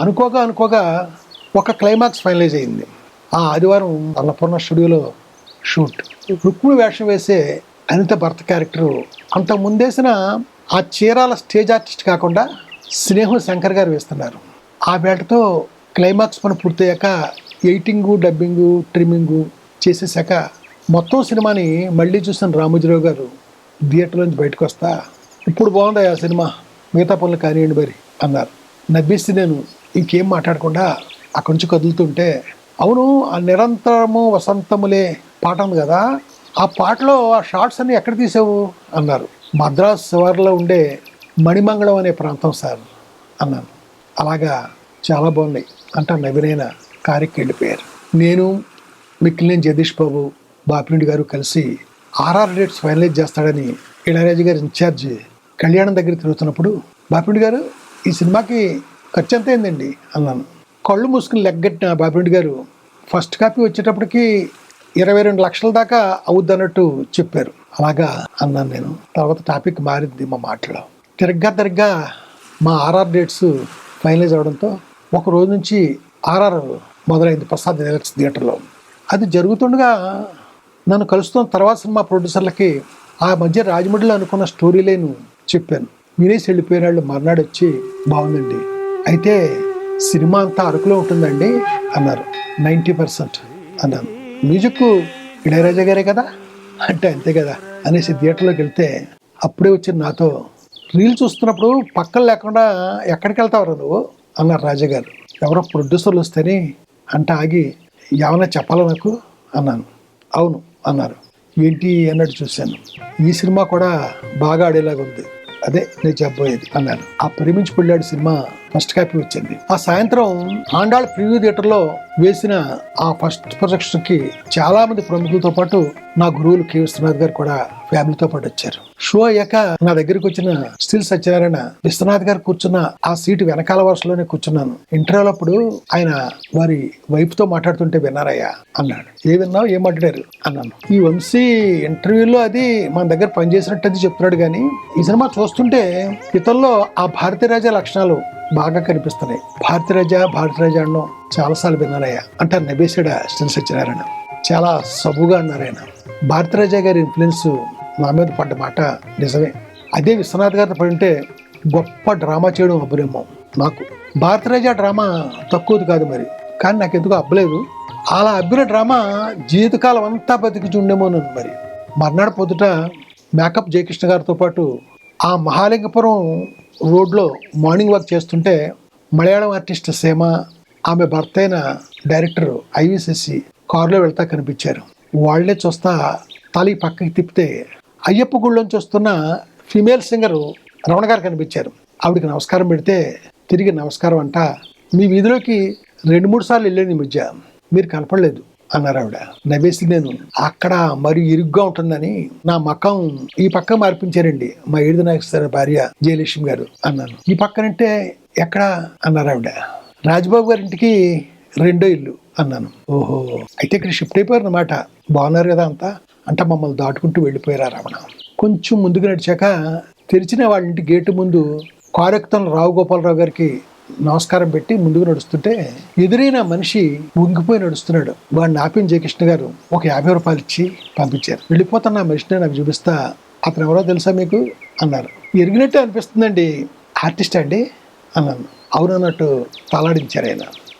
అనుకోగా అనుకోగా ఒక climax finalise అయింది. ఆ ఆదివారం అన్నపూర్ణ స్టూడియోలో షూట్ రుక్మిణి వేషం వేసే అనిత భర్త క్యారెక్టరు అంత ముందేసిన ఆ చీరాల స్టేజ్ ఆర్టిస్ట్ కాకుండా స్నేహం శంకర్ గారు వేస్తున్నారు. ఆ వేటతో క్లైమాక్స్ పని పూర్తయ్యాక ఎయిటింగు డబ్బింగు ట్రిమ్మింగు చేసేసాక మొత్తం సినిమాని మళ్ళీ చూసిన రామోజీరావు గారు థియేటర్లోంచి బయటకు వస్తా ఇప్పుడు బాగుంది ఆ సినిమా మిగతా పనులు కానివ్వండి మరి అన్నారు. నవ్విస్తే నేను ఇంకేం మాట్లాడకుండా అక్కడి నుంచి కదులుతుంటే అవును ఆ నిరంతరము వసంతములే పాట ఉంది కదా ఆ పాటలో ఆ షార్ట్స్ అన్ని ఎక్కడ తీసావు? అన్నారు. మద్రాస్ శివార్లో ఉండే మణిమంగళం అనే ప్రాంతం సార్ అన్నాను. అలాగా చాలా బాగున్నాయి అంటే నవీనైన కారికి వెళ్ళిపోయారు. నేను మిక్కిలినేని జగదీష్ బాబు బాపిరెడ్డి గారు కలిసి ఆర్ఆర్ డేట్స్ ఫైనలైజ్ చేస్తాడని ఇళయరాజు గారు ఇన్ఛార్జ్ కళ్యాణం దగ్గర తిరుగుతున్నప్పుడు బాపిరెడ్డి గారు ఈ సినిమాకి ఖర్చు ఎంత అయిందండి అన్నాను. కళ్ళు మూసుకుని లెగ్గట్టిన బాబిరెడ్డి గారు ఫస్ట్ కాపీ వచ్చేటప్పటికి ఇరవై రెండు లక్షల దాకా అవుద్ది అన్నట్టు చెప్పారు. అలాగా అన్నాను నేను. తర్వాత టాపిక్ మారింది మా మాటలో. తిరగ్గా తిరగ్గా మా ఆర్ఆర్ డేట్స్ ఫైనలైజ్ అవడంతో ఒక రోజు నుంచి ఆర్ఆర్ మొదలైంది ప్రసాద్ డైరెక్ట్స్ థియేటర్లో. అది జరుగుతుండగా నన్ను కలుస్తున్న తర్వాత సినిమా ప్రొడ్యూసర్లకి ఆ మధ్య రాజమండ్రిలో అనుకున్న స్టోరీ లైన్ చెప్పాను. వినేసి వెళ్ళిపోయిన వాళ్ళు మర్నాడు వచ్చి బాగుందండి. అయితే సినిమా అంతా అరకులో ఉంటుందండి అన్నారు. నైంటీ పర్సెంట్ అన్నాను మ్యూజిక్ ఇళయరాజా గారే కదా? అంటే అంతే కదా అనేసి థియేటర్లోకి వెళ్తే అప్పుడే వచ్చిన నాతో రీల్ చూస్తున్నప్పుడు పక్కన లేకుండా ఎక్కడికి వెళ్తావు నువ్వు? అన్నారు రాజాగారు ఎవరో ప్రొడ్యూసర్లు వస్తేనే అంట ఆగి ఏమైనా చెప్పాలా నాకు? అన్నాను. అవును అన్నారు. ఏంటి? అన్నట్టు చూశాను. ఈ సినిమా కూడా బాగా ఆడేలాగా ఉంది అదే నేను చెప్పబోయేది అన్నాను ఆ ప్రేమించి పెళ్ళాడు సినిమా ఫస్ట్ కాపీ వచ్చింది. ఆ సాయంత్రం ఆండాళ్ ప్రివ్యూ థియేటర్లో వేసిన ఆ ఫస్ట్ ప్రొజెక్షన్కి చాలా మంది ప్రముఖులతో పాటు నా గురువులు కె విశ్వనాథ్ గారు కూడా ఫ్యామిలీతో పాటు వచ్చారు. షో అయ్యాక నా దగ్గరికి వచ్చిన స్టిల్ సత్యనారాయణ విశ్వనాథ్ గారు కూర్చున్న ఆ సీటు వెనకాల వరుసలోనే కూర్చున్నాను. ఇంటర్వ్యూలో అప్పుడు ఆయన వారి వైపుతో మాట్లాడుతుంటే విన్నారయ్యా అన్నాడు. ఏ విన్నావు? ఏం మాట్లాడారు? అన్నాను. ఈ వంశీ ఇంటర్వ్యూలో అది మన దగ్గర పనిచేసినట్టు అది చెప్తున్నాడు కానీ ఈ సినిమా చూస్తుంటే ఇతరులో ఆ భారతీయ లక్షణాలు బాగా కనిపిస్తున్నాయి భారతీరాజ భారతీరాజ అనడం చాలాసార్లు విన్నానయ్యా. అంటారు నబేసాడ స్టిల్ సత్యనారాయణ. చాలా సబుగా అన్నారు ఆయన భారతీరాజ గారి ఇన్ఫ్లుయెన్స్ నా మీద పడ్డ మాట నిజమే. అదే విశ్వనాథ్ గారితో పడింటే గొప్ప డ్రామా చేయడం అబ్బురేమో నాకు. భారతరాజ డ్రామా తక్కువది కాదు మరి. కానీ నాకు ఎందుకు అబ్బలేదు. అలా అబ్బిన డ్రామా జీవితకాలం అంతా బతికి ఉండేమోనని మరి. మర్నాడు పొద్దుట మేకప్ జయకృష్ణ గారితో పాటు ఆ మహాలింగపురం రోడ్లో మార్నింగ్ వాక్ చేస్తుంటే మలయాళం ఆర్టిస్ట్ సేమ ఆమె భర్త అయిన డైరెక్టర్ ఐవిసిసి కారులో వెళ్తా కనిపించారు. వాళ్ళే చూస్తా తల పక్కకి తిప్పితే అయ్యప్ప గుళ్ళోంచి వస్తున్న ఫీమేల్ సింగర్ రమణ గారు కనిపించారు. ఆవిడకి నమస్కారం పెడితే తిరిగి నమస్కారం అంట మీ వీధిలోకి రెండు మూడు సార్లు వెళ్ళాను ఈ మధ్య మీరు కనపడలేదు. అన్నారు ఆవిడ. నవ్వేసి నేను అక్కడ మరి ఇరుగ్గా ఉంటుందని నా మకం ఈ పక్క మార్పించారండి మా ఏడు నాగేశ్వర భార్య జయలక్ష్మి గారు అన్నాను. ఈ పక్కనంటే ఎక్కడ? అన్నారు ఆవిడ. రాజ్బాబు గారింటికి రెండో ఇల్లు అన్నాను. ఓహో అయితే ఇక్కడ షిఫ్ట్ అయిపోయారు అనమాట బాగున్నారు కదా అంతా? అంటే మమ్మల్ని దాటుకుంటూ వెళ్ళిపోయారు రమణ? కొంచెం ముందుకు నడిచాక తెరిచిన వాళ్ళ ఇంటి గేటు ముందు కారెక్తం రావు గోపాలరావు గారికి నమస్కారం పెట్టి ముందుకు నడుస్తుంటే ఎదురైన మనిషి వంగిపోయి నడుస్తున్నాడు. వాడిని ఆపిన జయకృష్ణ గారు ఒక యాభై రూపాయలు ఇచ్చి పంపించారు. వెళ్ళిపోతున్న మనిషిని నాకు చూపిస్తా అతను ఎవరో తెలుసా మీకు? అన్నారు. ఎరిగినట్టే అనిపిస్తుందండి ఆర్టిస్ట్ అండి అన్నాను. అవునన్నట్టు తలాడించారు ఆయన.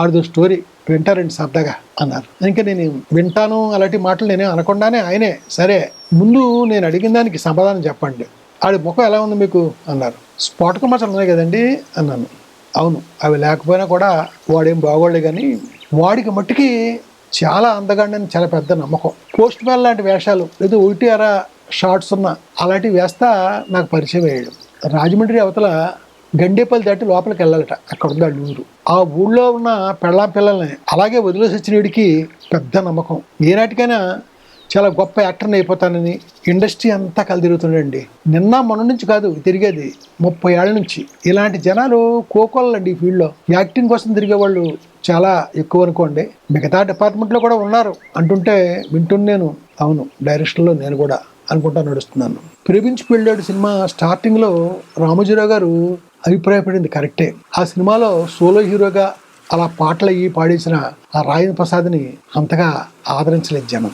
ఆడదో స్టోరీ వింటారండి సరదాగా అన్నారు. ఇంకా నేను వింటాను అలాంటి మాటలు నేనే అనకుండానే ఆయనే. సరే ముందు నేను అడిగిన దానికి సమాధానం చెప్పండి. ఆడి ముఖం ఎలా ఉంది మీకు? అన్నారు. స్పాట్ మచ్చలు ఉన్నాయి కదండి అన్నాను. అవును. అవి లేకపోయినా కూడా వాడేం బాగోళ్ళు కానీ వాడికి మట్టుకి చాలా అందగాడని చాలా పెద్ద నమ్మకం. పోస్ట్ మ్యాన్ లాంటి వేషాలు లేదా ఓటీఆర్ షార్ట్స్ ఉన్న అలాంటివి వేస్తా నాకు పరిచయం అయ్యాడు. రాజమండ్రి అవతల గండేపల్లి దాటి లోపలికి వెళ్ళాలట. అక్కడ ఉంది ఆ ఊరు. ఆ ఊళ్ళో ఉన్న పెళ్ళాం పిల్లల్ని అలాగే వదిలేసి వచ్చిన వీడికి పెద్ద నమ్మకం. ఏనాటికైనా చాలా గొప్ప యాక్టర్ని అయిపోతానని ఇండస్ట్రీ అంతా కలిదిరుగుతుండండి నిన్న మొన్న నుంచి కాదు తిరిగేది ముప్పై ఏళ్ళ నుంచి. ఇలాంటి జనాలు కోకోళ్ళండి ఈ ఫీల్డ్లో. యాక్టింగ్ కోసం తిరిగే వాళ్ళు చాలా ఎక్కువ అనుకోండి. మిగతా డిపార్ట్మెంట్లో కూడా ఉన్నారు. అంటుంటే వింటున్నాను అవును డైరెక్షన్లో నేను కూడా అనుకుంటా నడుస్తున్నాను. ప్రేమించి పెళ్ళాడు సినిమా స్టార్టింగ్లో రామోజీరావు గారు అభిప్రాయపడింది కరెక్టే. ఆ సినిమాలో సోలో హీరోగా అలా పాటలు అయ్యి పాడేసిన ఆ రాయన్ ప్రసాద్ని అంతగా ఆదరించలేదు జనం.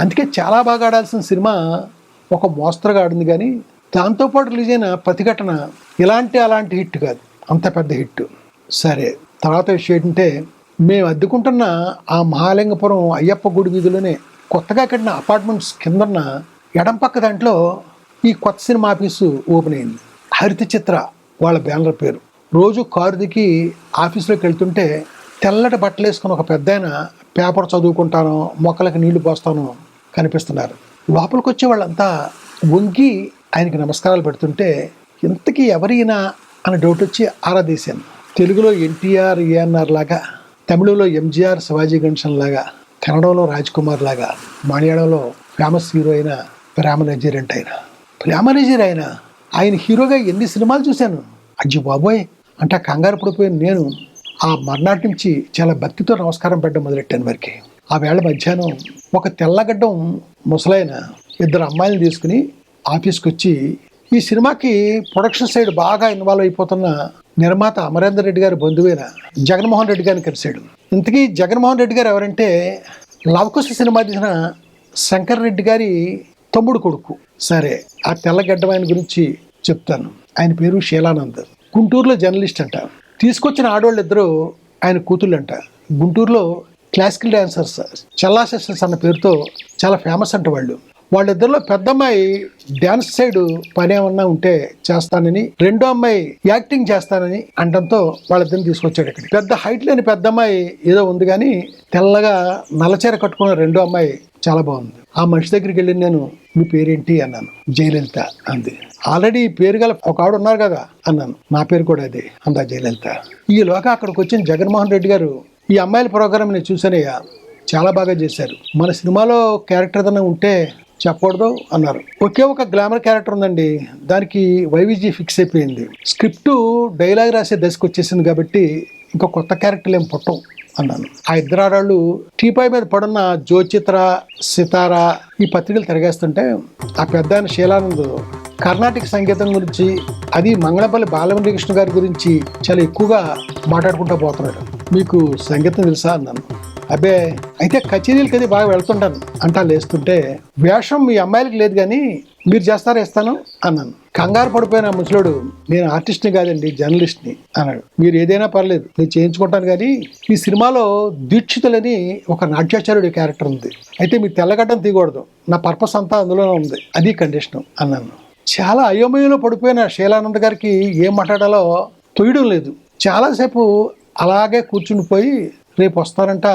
అందుకే చాలా బాగా ఆడాల్సిన సినిమా ఒక మోస్తరుగా ఆడింది కానీ దాంతోపాటు రిలీజ్ అయిన ప్రతిఘటన ఇలాంటి అలాంటి హిట్ కాదు. అంత పెద్ద హిట్. సరే తర్వాత విషయం ఏంటంటే మేము అద్దుకుంటున్న ఆ మహాలింగపురం అయ్యప్ప గుడి వీధిలోనే కొత్తగా కట్టిన అపార్ట్మెంట్స్ కిందన్న ఎడం పక్క దాంట్లో ఈ కొత్త సినిమా ఆఫీసు ఓపెన్ అయింది. హరిత చిత్ర వాళ్ళ బ్యానర్ పేరు. రోజు కారు దిగి ఆఫీసులోకి వెళ్తుంటే తెల్లటి బట్టలు వేసుకుని ఒక పెద్ద పేపర్ చదువుకుంటాను మొక్కలకు నీళ్ళు పోస్తాను కనిపిస్తున్నారు. లోపలికి వచ్చే వాళ్ళంతా వంగి ఆయనకి నమస్కారాలు పెడుతుంటే ఇంతకీ ఎవరైనా? అని డౌట్ వచ్చి ఆరాధీశాను తెలుగులో ఎన్టీఆర్ ఏఎన్ఆర్ లాగా తమిళంలో ఎంజీఆర్ శివాజీ గణేశన్ లాగా కన్నడంలో రాజ్ కుమార్ లాగా మలయాళంలో ఫేమస్ హీరో అయిన ప్రేమ నజీరెంట్ ఆయన. ప్రేమ నజీర్ ఆయన ఆయన హీరోగా ఎన్ని సినిమాలు చూశాను? అజ్జి బాబోయ్! అంటే కంగారు పడిపోయిన నేను. ఆ మర్నాటి నుంచి చాలా భక్తితో నమస్కారం పెట్టడం మొదలెట్టాను వారికి. ఆ వేళ మధ్యాహ్నం ఒక తెల్లగడ్డం ముసలైన ఇద్దరు అమ్మాయిలను తీసుకుని ఆఫీస్కి వచ్చి ఈ సినిమాకి ప్రొడక్షన్ సైడ్ బాగా ఇన్వాల్వ్ అయిపోతున్న నిర్మాత అమరేందర్ రెడ్డి గారి బంధువైన? జగన్మోహన్ రెడ్డి గారిని కలిశాడు. ఇంతకీ జగన్మోహన్ రెడ్డి గారు ఎవరంటే లవకుశ సినిమా తీసిన శంకర్ రెడ్డి గారి తమ్ముడు కొడుకు. సరే ఆ తెల్లగడ్డం ఆయన గురించి చెప్తాను. ఆయన పేరు శీలానంద్. గుంటూరులో జర్నలిస్ట్ అంట. తీసుకొచ్చిన ఆడవాళ్ళు ఇద్దరు ఆయన కూతుళ్ళంట. గుంటూరులో క్లాసికల్ డాన్సర్స్ చల్లా సిస్టర్స్ అన్న పేరుతో చాలా ఫేమస్ అంట వాళ్ళు. వాళ్ళిద్దరిలో పెద్ద అమ్మాయి డాన్స్ సైడ్ పని ఏమన్నా ఉంటే చేస్తానని రెండో అమ్మాయి యాక్టింగ్ చేస్తానని అంటంతో వాళ్ళిద్దరిని తీసుకొచ్చాడు ఇక్కడ పెద్ద హైట్ లేని పెద్ద అమ్మాయి ఏదో ఉంది కానీ తెల్లగా నల్లచీర కట్టుకున్న రెండో అమ్మాయి చాలా బాగుంది. ఆ మనిషి దగ్గరికి వెళ్ళి నేను మీ పేరేంటి? అన్నాను. జయలలిత అంది. ఆల్రెడీ పేరు గల ఒక ఆవిడ ఉన్నారు కదా? అన్నాను. నా పేరు కూడా అదే అందా జయలలిత. ఈలోగా అక్కడికి వచ్చిన జగన్మోహన్ రెడ్డి గారు. ఈ అమ్మాయిల ప్రోగ్రామ్ నేను చూసానయ్యా చాలా బాగా చేశారు. మన సినిమాలో క్యారెక్టర్ ఏదైనా ఉంటే చెప్పకూడదు అన్నారు. ఒకే ఒక గ్లామర్ క్యారెక్టర్ ఉందండి. దానికి వైవిజీ ఫిక్స్ అయిపోయింది. స్క్రిప్ట్ డైలాగ్ రాసే దశకు వచ్చేసింది కాబట్టి ఇంకా కొత్త క్యారెక్టర్లు ఏం పుట్టం అన్నాను. ఆ ఇద్దరు ఆడవాళ్ళు టీపాయ్ మీద పడున్న జ్యోచిత్ర సితార ఈ పత్రికలు తిరగేస్తుంటే ఆ పెద్ద ఆయన శీలానంద్ కర్ణాటక సంగీతం గురించి అది మంగళపల్లి బాలమురళీకృష్ణ గారి గురించి చాలా ఎక్కువగా మాట్లాడుకుంటూ పోతున్నాడు. మీకు సంగీతం తెలుసా అన్నాను. అబ్బే అయితే కచేరీలకి అది బాగా వెళ్తుంటాను అంటా లేస్తుంటే వేషం మీ అమ్మాయిలకి లేదు కానీ మీరు చేస్తారా ఇస్తాను అన్నాను. కంగారు పడిపోయిన ముసలోడు నేను ఆర్టిస్ట్ని కాదండి జర్నలిస్ట్ని అన్నాడు. మీరు ఏదైనా పర్లేదు నేను చేయించుకుంటాను కానీ ఈ సినిమాలో దీక్షితులని ఒక నాట్యాచార్యుడి క్యారెక్టర్ ఉంది. అయితే మీ తెల్లగడ్డం తీయకూడదు నా పర్పస్ అంతా అందులోనే ఉంది అది కండిషన్ అన్నాను. చాలా అయోమయంలో పడిపోయిన శీలానంద్ గారికి ఏం మాట్లాడాలో తొయ్యడం లేదు. చాలాసేపు అలాగే కూర్చుండిపోయి రేపు వస్తారంట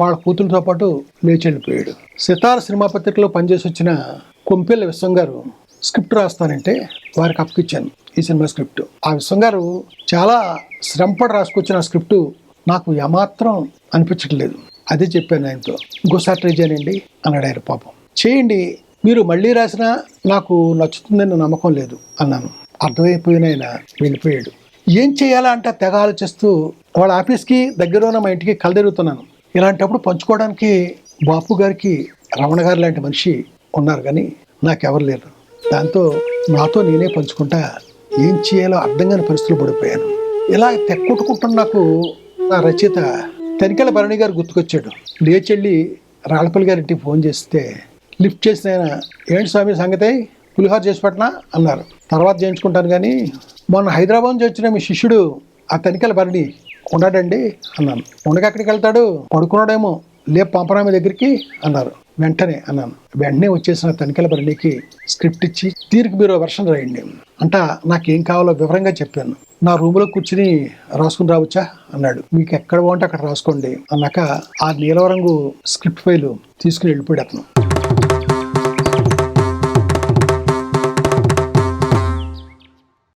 వాళ్ళ కూతురుతో పాటు లేచి వెళ్ళిపోయాడు. సితార్ సినిమా పత్రికలో పనిచేసి వచ్చిన కొంపెల్ల విశ్వం గారు స్క్రిప్ట్ రాస్తానంటే వారికి అప్పగిచ్చాను ఈ సినిమా స్క్రిప్ట్. ఆ విశ్వం గారు చాలా శ్రమపడి రాసుకొచ్చిన స్క్రిప్ట్ నాకు ఏమాత్రం అనిపించట్లేదు. అదే చెప్పాను ఆయనతో. ఇంకోసారి ట్రై చేయనండి అన్నాడు ఆయన పాపం. చేయండి మీరు మళ్ళీ రాసినా నాకు నచ్చుతుందని నమ్మకం లేదు అన్నాను. అర్థమైపోయిన ఆయన వెళ్ళిపోయాడు. ఏం చేయాలా అంటే తెగ ఆలోచిస్తూ వాళ్ళ ఆఫీస్కి దగ్గర ఉన్న మా ఇంటికి కలదెరుగుతున్నాను ఇలాంటప్పుడు పంచుకోవడానికి బాపు గారికి రమణ గారు లాంటి మనిషి ఉన్నారు కానీ నాకెవరు లేరు. దాంతో నాతో నేనే పంచుకుంటా ఏం చేయాలో అర్థం కాని పరిస్థితులు పడిపోయాను. ఇలా తెక్కొట్టుకుంటున్న నాకు నా రచయిత తనికెల భరణి గారు గుర్తుకొచ్చాడు. లేచెళ్ళి రాళ్ళపల్లి గారింటికి ఫోన్ చేస్తే లిఫ్ట్ చేసిన ఆయన ఏంటి స్వామి సంగతి? పులిహోర చేసి పెట్టనా? అన్నారు. తర్వాత చేయించుకుంటాను కానీ మొన్న హైదరాబాద్ నుంచి వచ్చిన మీ శిష్యుడు ఆ తనికెల భరణి ఉన్నాడండి అన్నాను. ఉండగా ఎక్కడికి వెళ్తాడు? పడుకున్నాడేమో. లే పంపరామి దగ్గరికి అన్నారు. వెంటనే అన్నాను. వెంటనే వచ్చేసిన తనిఖీల భరణికి స్క్రిప్ట్ ఇచ్చి తీరికి మీరు వెర్షన్ రాయండి. అంట నాకేం కావాలో వివరంగా చెప్పాను. నా రూమ్లో కూర్చుని రాసుకుని రావచ్చా? అన్నాడు. మీకు ఎక్కడ బాగుంటే అక్కడ రాసుకోండి అన్నాక ఆ నీలవరంగు స్క్రిప్ట్ ఫైల్ తీసుకుని వెళ్ళిపోయాడు అతను.